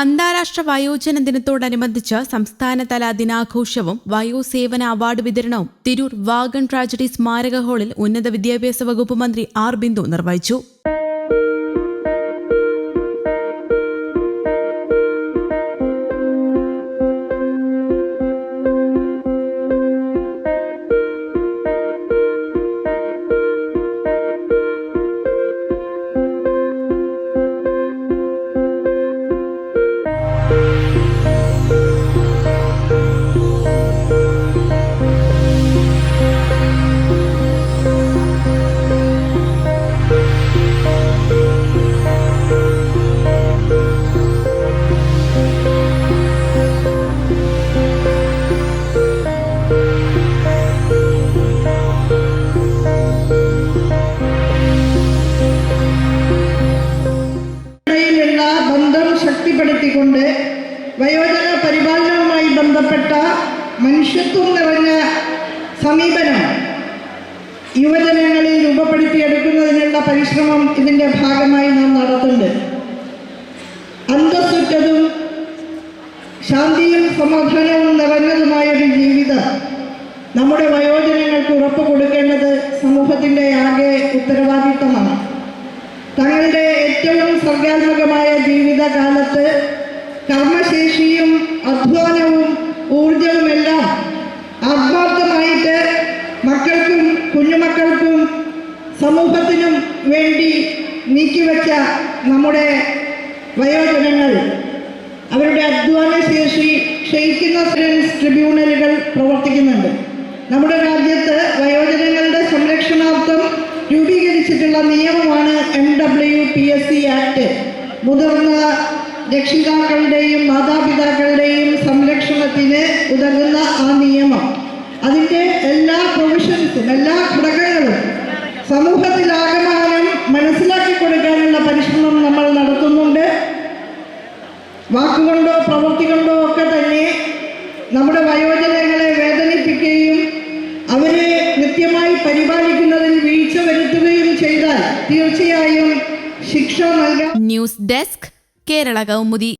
അന്താരാഷ്ട്ര വയോജന ദിനത്തോടനുബന്ധിച്ച് സംസ്ഥാനതല ദിനാഘോഷവും വയോസേവന അവാർഡ് വിതരണവും തിരൂർ വാഗൺ ട്രാജഡി സ്മാരക ഹാളിൽ ഉന്നത വിദ്യാഭ്യാസ വകുപ്പ് മന്ത്രി ആർ ബിന്ദു നിർവഹിച്ചു. വയോജന പരിപാലനവുമായി ബന്ധപ്പെട്ട മനുഷ്യത്വം നിറഞ്ഞ സമീപനം യുവജനങ്ങളിൽ രൂപപ്പെടുത്തിയെടുക്കുന്നതിനുള്ള പരിശ്രമം ഇതിന്റെ ഭാഗമായി നാം നടത്തുന്നുണ്ട്. അന്തസ്സുറ്റതും ശാന്തിയും സമാധാനവും നിറഞ്ഞതുമായ ഒരു ജീവിതം നമ്മുടെ വയോജനങ്ങൾക്ക് ഉറപ്പ് കൊടുക്കേണ്ടത് സമൂഹത്തിന്റെ ആകെ ഉത്തരവാദിത്തമാണ്. തങ്ങളുടെ ഏറ്റവും സർഗാത്മകമായ ജീവിതകാലത്ത് കർമ്മശേഷിയും അധ്വാനവും ഊർജവുമെല്ലാം ആത്മാർത്ഥമായിട്ട് മക്കൾക്കും കുഞ്ഞുമക്കൾക്കും സമൂഹത്തിനും വേണ്ടി നീക്കിവെച്ച നമ്മുടെ വയോജനങ്ങൾ. അവരുടെ അധ്വാന ശേഷി ക്ഷയിക്കുന്ന ട്രിബ്യൂണലുകൾ പ്രവർത്തിക്കുന്നുണ്ട്. നമ്മുടെ രാജ്യത്ത് വയോജനങ്ങളുടെ സംരക്ഷണാർത്ഥം രൂപീകരിച്ചിട്ടുള്ള നിയമമാണ് M W P S C act മുതിർന്ന രക്ഷിതാക്കളുടെയും മാതാപിതാക്കളുടെയും സംരക്ഷണത്തിന് ഉതകുന്ന ആ നിയമം. അതിന്റെ എല്ലാ പ്രൊവിഷൻസും എല്ലാ ഘടകങ്ങളും സമൂഹത്തിലാകമാനം മനസ്സിലാക്കി കൊടുക്കാനുള്ള പരിശ്രമം നമ്മൾ നടത്തുന്നുണ്ട്. വാക്കുകൊണ്ടോ പ്രവൃത്തി കൊണ്ടോ ഒക്കെ തന്നെ നമ്മുടെ വയോജനങ്ങളെ വേദനിപ്പിക്കുകയും അവരെ കൃത്യമായി പരിപാലിക്കുന്നതിൽ വീഴ്ച വരുത്തുകയും ചെയ്താൽ തീർച്ചയായും ശിക്ഷ നൽകാം ന്യൂസ് ഡെസ്ക് കേരള കൗമുദി